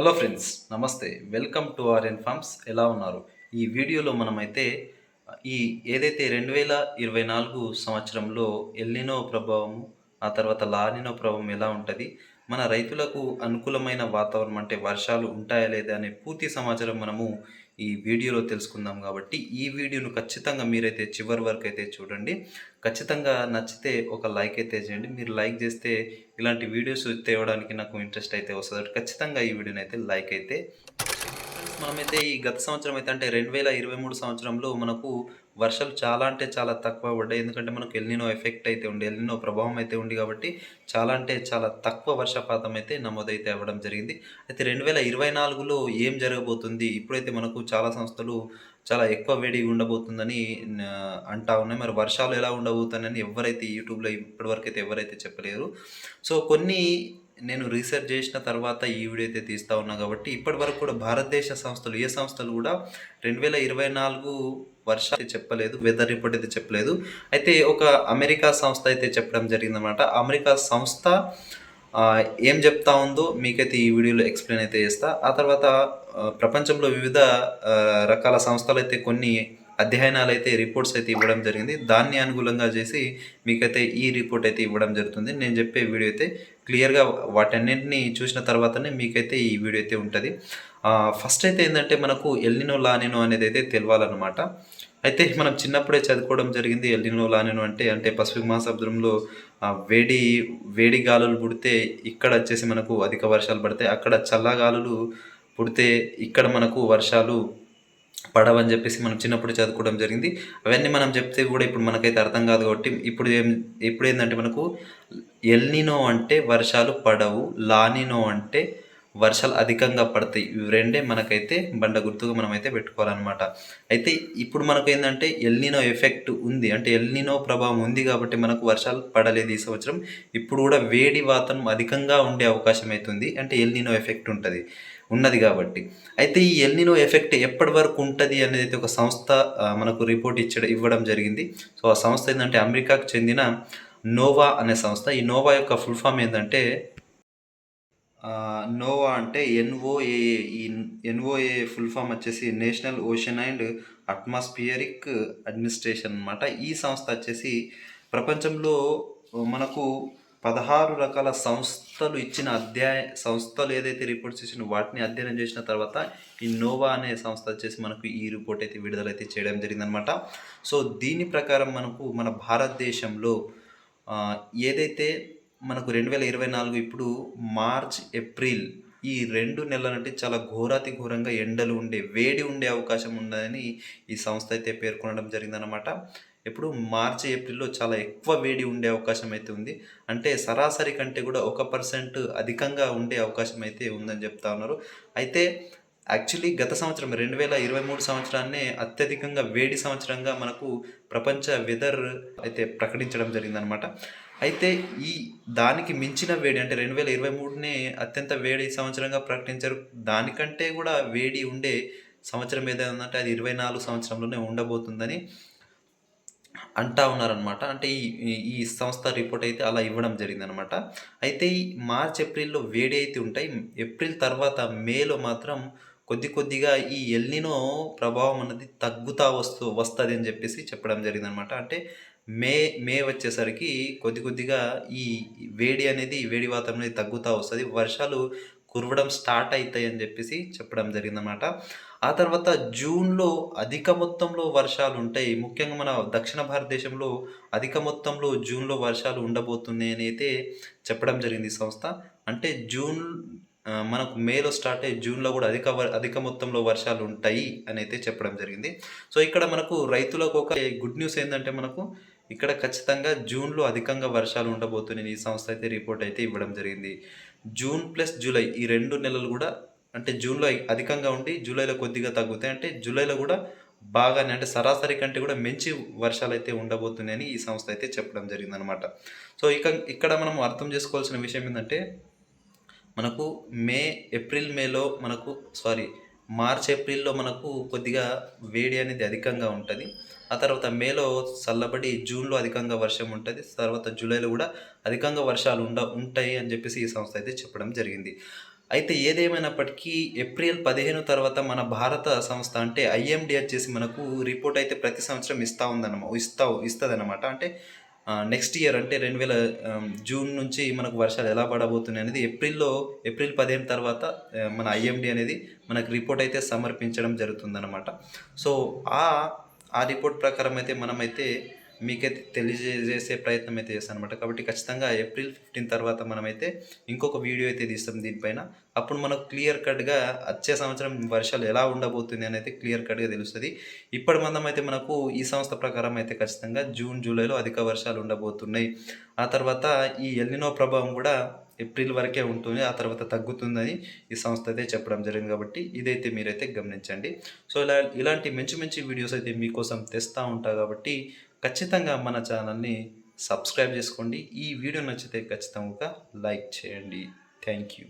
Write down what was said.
Hello friends నమస్తే. Welcome to R N farms ఎలా ఉన్నారు? ఈ వీడియోలో మనమైతే ఈ ఏదైతే రెండు వేల ఇరవై నాలుగు సంవత్సరంలో ఎల్లినో ప్రభావము ఆ తర్వాత లానినో ప్రభావం ఎలా ఉంటుంది మన రైతులకు అనుకూలమైన వాతావరణం అంటే వర్షాలు ఉంటాయా లేదా అనే పూర్తి సమాచారం మనము ఈ వీడియోలో తెలుసుకుందాం కాబట్టి ఈ వీడియోను ఖచ్చితంగా మీరైతే చివరి వరకు అయితే చూడండి. ఖచ్చితంగా నచ్చితే ఒక లైక్ అయితే చేయండి. మీరు లైక్ చేస్తే ఇలాంటి వీడియోస్ తేవడానికి నాకు ఇంట్రెస్ట్ అయితే వస్తుంది. ఖచ్చితంగా ఈ వీడియోని అయితే లైక్ అయితే మనమైతే ఈ గత సంవత్సరం అయితే అంటే రెండు వేల ఇరవై మూడు సంవత్సరంలో మనకు వర్షాలు చాలా అంటే చాలా తక్కువ పడ్డాయి. ఎందుకంటే మనకు ఎల్నినో ఎఫెక్ట్ అయితే ఉండి ఎల్నినో ప్రభావం అయితే ఉంది కాబట్టి చాలా అంటే చాలా తక్కువ వర్షపాతం అయితే నమోదైతే అవ్వడం జరిగింది. అయితే రెండు వేల ఇరవై నాలుగులో ఏం జరగబోతుంది? ఇప్పుడైతే మనకు చాలా సంస్థలు చాలా ఎక్కువ వేడి ఉండబోతుందని అంటా ఉన్నాయి. మరి వర్షాలు ఎలా ఉండబోతున్నాయని ఎవరైతే యూట్యూబ్లో ఇప్పటివరకు అయితే ఎవరైతే చెప్పలేరు. సో కొన్ని నేను రీసెర్చ్ చేసిన తర్వాత ఈ వీడియో అయితే తీస్తూ ఉన్నా కాబట్టి ఇప్పటి వరకు కూడా భారతదేశ సంస్థలు ఏ సంస్థలు కూడా రెండు వేల ఇరవై నాలుగు వర్షాలు చెప్పలేదు వెదర్ రిపోర్ట్ అయితే చెప్పలేదు. అయితే ఒక అమెరికా సంస్థ అయితే చెప్పడం జరిగిందన్నమాట. అమెరికా సంస్థ ఏం చెప్తా ఉందో మీకైతే ఈ వీడియోలో ఎక్స్ప్లెయిన్ అయితే చేస్తా. ఆ తర్వాత ప్రపంచంలో వివిధ రకాల సంస్థలు అయితే కొన్ని అధ్యయనాలు అయితే రిపోర్ట్స్ అయితే ఇవ్వడం జరిగింది. దాన్ని అనుకూలంగా చేసి మీకైతే ఈ రిపోర్ట్ అయితే ఇవ్వడం జరుగుతుంది. నేను చెప్పే వీడియో అయితే క్లియర్గా వాటన్నింటినీ చూసిన తర్వాతనే మీకైతే ఈ వీడియో అయితే ఉంటుంది. ఫస్ట్ అయితే ఏంటంటే మనకు ఎల్నినో లానినో అనేది అయితే తెలియాలన్నమాట అయితే మనం చిన్నప్పుడే చదువుకోవడం జరిగింది. ఎల్లినో లానినో అంటే అంటే పసిఫిక్ మహాసముద్రంలో వేడి వేడి గాలులు పుడితే ఇక్కడ వచ్చేసి మనకు అధిక వర్షాలు పడతాయి. అక్కడ చల్లగాలులు పుడితే ఇక్కడ మనకు వర్షాలు పడవని చెప్పేసి మనం చిన్నప్పుడు చదువుకోవడం జరిగింది. అవన్నీ మనం చెప్తే కూడా ఇప్పుడు మనకైతే అర్థం కాదు కాబట్టి ఇప్పుడు ఏం ఇప్పుడు ఏంటంటే మనకు ఎల్నినో అంటే వర్షాలు పడవు లానినో అంటే వర్షాలు అధికంగా పడతాయి. ఇవి రెండే మనకైతే బండ గుర్తుగా మనం అయితే పెట్టుకోవాలన్నమాట. అయితే ఇప్పుడు మనకు ఏంటంటే ఎల్నినో ఎఫెక్ట్ ఉంది. అంటే ఎల్నినో ప్రభావం ఉంది కాబట్టి మనకు వర్షాలు పడలేదు ఈ సంవత్సరం. ఇప్పుడు కూడా వేడి వాతావరణం అధికంగా ఉండే అవకాశం అవుతుంది. అంటే ఎల్నినో ఎఫెక్ట్ ఉంటుంది. ఉన్నది కాబట్టి. అయితే ఈ ఎల్నినో ఎఫెక్ట్ ఎప్పటి వరకు ఉంటుంది అనేది అయితే ఒక సంస్థ మనకు రిపోర్ట్ ఇచ్చడం ఇవ్వడం జరిగింది. సో ఆ సంస్థ ఏంటంటే అమెరికాకు చెందిన నోవా అనే సంస్థ. ఈ నోవా యొక్క ఫుల్ ఫామ్ ఏంటంటే నోవా అంటే ఎన్ఓఏఏ ఈ ఎన్ఓఏ ఫుల్ ఫామ్ వచ్చేసి national ocean and atmospheric administration అన్నమాట. ఈ సంస్థ వచ్చేసి ప్రపంచంలో మనకు పదహారు రకాల సంస్థలు ఇచ్చిన అధ్యాయ సంస్థలు ఏదైతే రిపోర్ట్స్ ఇచ్చిన వాటిని అధ్యయనం చేసిన తర్వాత ఈ నోవా అనే సంస్థ వచ్చేసి మనకు ఈ రిపోర్ట్ అయితే విడుదలైతే చేయడం జరిగిందనమాట సో దీని ప్రకారం మనకు మన భారతదేశంలో ఏదైతే మనకు రెండు వేల ఇరవై నాలుగు ఇప్పుడు మార్చ్ ఏప్రిల్ ఈ రెండు నెలల నుండి చాలా ఘోరాతి ఘోరంగా ఎండలు ఉండే వేడి ఉండే అవకాశం ఉందని ఈ సంస్థ అయితే పేర్కొనడం జరిగిందనమాట ఇప్పుడు మార్చి ఏప్రిల్లో చాలా ఎక్కువ వేడి ఉండే అవకాశం అయితే ఉంది. అంటే సరాసరి కంటే కూడా ఒక పర్సెంట్ అధికంగా ఉండే అవకాశం అయితే ఉందని చెప్తా ఉన్నారు. అయితే యాక్చువల్లీ గత సంవత్సరం రెండు వేల ఇరవై మూడు సంవత్సరాన్నే అత్యధికంగా వేడి సంవత్సరంగా మనకు ప్రపంచ వెదర్ అయితే ప్రకటించడం జరిగిందనమాట అయితే ఈ దానికి మించిన వేడి అంటే రెండు వేల ఇరవై మూడునే అత్యంత వేడి సంవత్సరంగా ప్రకటించారు. దానికంటే కూడా వేడి ఉండే సంవత్సరం ఏదైనా అది ఇరవై నాలుగు సంవత్సరంలోనే ఉండబోతుందని అంటా ఉన్నారనమాట అంటే ఈ- ఈ సంస్థ రిపోర్ట్ అయితే అలా ఇవ్వడం జరిగిందనమాట అయితే ఈ మార్చ్ ఏప్రిల్లో వేడి అయితే ఉంటాయి. ఏప్రిల్ తర్వాత మేలో మాత్రం కొద్ది కొద్దిగా ఈ ఎల్నినో ప్రభావం అన్నది తగ్గుతా వస్తూ వస్తుంది అని చెప్పేసి చెప్పడం జరిగిందనమాట అంటే మే మే వచ్చేసరికి కొద్ది కొద్దిగా ఈ వేడి అనేది వేడి వాతావరణం అనేది తగ్గుతూ వస్తుంది. వర్షాలు కురవడం స్టార్ట్ అవుతాయి అని చెప్పేసి చెప్పడం జరిగిందనమాట ఆ తర్వాత జూన్లో అధిక మొత్తంలో వర్షాలు ఉంటాయి. ముఖ్యంగా మన దక్షిణ భారతదేశంలో అధిక మొత్తంలో జూన్లో వర్షాలు ఉండబోతున్నాయి అని అయితే చెప్పడం జరిగింది ఈ సంస్థ. అంటే జూన్ మనకు మేలో స్టార్ట్ అయ్యి జూన్లో కూడా అధిక అధిక మొత్తంలో వర్షాలు ఉంటాయి అని అయితే చెప్పడం జరిగింది. సో ఇక్కడ మనకు రైతులకు ఒక గుడ్ న్యూస్ ఏంటంటే మనకు ఇక్కడ ఖచ్చితంగా జూన్లో అధికంగా వర్షాలు ఉండబోతున్నాయి ఈ సంస్థ అయితే రిపోర్ట్ అయితే ఇవ్వడం జరిగింది. జూన్ ప్లస్ జూలై ఈ రెండు నెలలు కూడా అంటే జూన్లో అధికంగా ఉండి జూలైలో కొద్దిగా తగ్గుతాయి. అంటే జూలైలో కూడా బాగానే అంటే సరాసరి కంటే కూడా మంచి వర్షాలు అయితే ఉండబోతున్నాయని ఈ సంస్థ అయితే చెప్పడం జరిగిందనమాట. సో ఇక ఇక్కడ మనం అర్థం చేసుకోవాల్సిన విషయం ఏంటంటే మనకు మే ఏప్రిల్ మేలో మనకు సారీ మార్చ్ ఏప్రిల్లో మనకు కొద్దిగా వేడి అనేది అధికంగా ఉంటుంది. ఆ తర్వాత మేలో చల్లబడి జూన్లో అధికంగా వర్షం ఉంటుంది. తర్వాత జూలైలో కూడా అధికంగా వర్షాలు ఉండ ఉంటాయి అని చెప్పేసి ఈ సంస్థ అయితే చెప్పడం జరిగింది. అయితే ఏదేమైనప్పటికీ ఏప్రిల్ పదిహేను తర్వాత మన భారత సంస్థ అంటే ఐఎండి వచ్చేసి మనకు రిపోర్ట్ అయితే ప్రతి సంవత్సరం ఇస్తూ ఉందన్నమాట ఇస్తా ఇస్తుందన్నమాట. అంటే నెక్స్ట్ ఇయర్ అంటే రెండు వేల జూన్ నుంచి మనకు వర్షాలు ఎలా పడబోతున్నాయి అనేది ఏప్రిల్లో ఏప్రిల్ పదిహేను తర్వాత మన ఐఎండి అనేది మనకు రిపోర్ట్ అయితే సమర్పించడం జరుగుతుందన్నమాట. సో ఆ ఆ రిపోర్ట్ ప్రకారం అయితే మనమైతే మీకైతే తెలియజేసే ప్రయత్నం అయితే చేస్తాను అనమాట కాబట్టి ఖచ్చితంగా ఏప్రిల్ ఫిఫ్టీన్ తర్వాత మనమైతే ఇంకొక వీడియో అయితే తీస్తాం దీనిపైన. అప్పుడు మనకు క్లియర్ కట్గా వచ్చే సంవత్సరం వర్షాలు ఎలా ఉండబోతుంది అనేది క్లియర్ కట్గా తెలుస్తుంది. ఇప్పటి మందం అయితే మనకు ఈ సంస్థ ప్రకారం అయితే ఖచ్చితంగా జూన్ జూలైలో అధిక వర్షాలు ఉండబోతున్నాయి. ఆ తర్వాత ఈ ఎల్లినో ప్రభావం కూడా ఏప్రిల్ వరకే ఉంటుంది ఆ తర్వాత తగ్గుతుందని ఈ సంస్థ అయితే చెప్పడం జరిగింది కాబట్టి ఇదైతే మీరైతే గమనించండి. సో ఇలా ఇలాంటి మంచి మంచి వీడియోస్ అయితే మీకోసం తెస్తూ ఉంటా కాబట్టి ఖచ్చితంగా మన ఛానల్ని సబ్స్క్రైబ్ చేసుకోండి. ఈ వీడియో నచ్చితే ఖచ్చితంగా లైక్ చేయండి. Thank you.